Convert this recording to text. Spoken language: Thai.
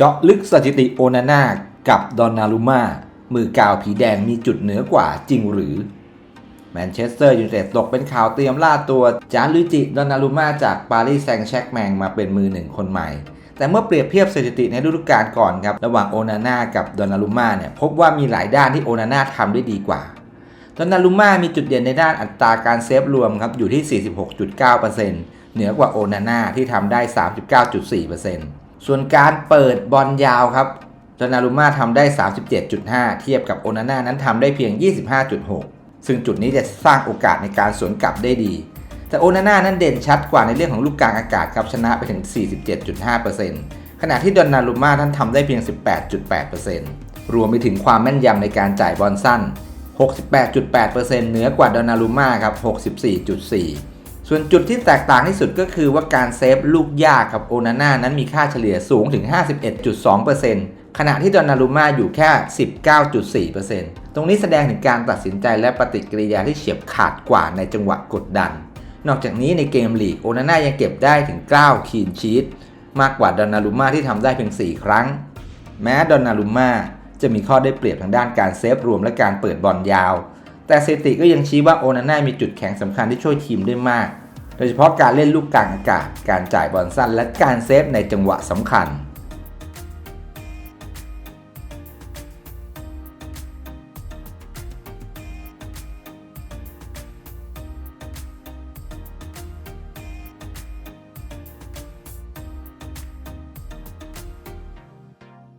เจาะลึกสถิติโอนาน่ากับดอนนารุม่ามือกาวผีแดงมีจุดเหนือกว่าจริงหรือ แมนเชสเตอร์ยูไนเต็ดตกเป็นข่าวเตรียมล่าตัวจานลุจิดอนนารุม่าจากปารีสแซงต์แชร์กแมงมาเป็นมือหนึ่งคนใหม่ แต่เมื่อเปรียบเทียบสถิติในฤดูกาลก่อนครับระหว่างโอนาน่ากับดอนนารุม่าเนี่ยพบว่ามีหลายด้านที่โอนาน่าทำได้ดีกว่าดอนนารุม่ามีจุดเด่นในด้านอัตราการเซฟรวมครับอยู่ที่ 46.9%เหนือกว่าโอนาน่าที่ทำได้ 39.4% ส่วนการเปิดบอลยาวครับดอนนารุม่าทำได้ 37.5 เทียบกับโอนาน่านั้นทำได้เพียง 25.6 ซึ่งจุดนี้จะสร้างโอกาสในการสวนกลับได้ดี แต่โอนาน่านั้นเด่นชัดกว่าในเรื่องของลูกกลางอากาศครับชนะไปถึง 47.5%ขณะที่ดอนนารุม่าท่านทำได้เพียง 18.8%รวมไปถึงความแม่นยำในการจ่ายบอลสั้น 68.8%เหนือกว่าดอนนารุม่าครับ 64.4 ส่วนจุดที่แตกต่างที่สุดก็คือว่าการเซฟลูกยากกับโอนาน่านั้นมีค่าเฉลี่ยสูงถึง 51.2%ขณะที่ดอนนารุม่าอยู่แค่ 19.4%ตรงนี้แสดงถึงการตัดสินใจและปฏิกิริยาที่เฉียบขาดกว่าในจังหวะกดดัน นอกจากนี้ในเกมลีกโอนาน่ายังเก็บได้ถึง 9 คีนชีตมากกว่าดอนนารุม่าที่ทำได้เพียง 4 ครั้ง แม้ดอนนารุม่าจะมีข้อได้เปรียบทางด้านการเซฟรวมและการเปิดบอลยาว แต่สถิติก็ยังชี้ว่าโอนาน่ามีจุดแข็งสำคัญที่ช่วยทีมได้มาก โดยเฉพาะการเล่นลูกกลางอากาศ การจ่ายบอลสั้นและการเซฟในจังหวะสำคัญ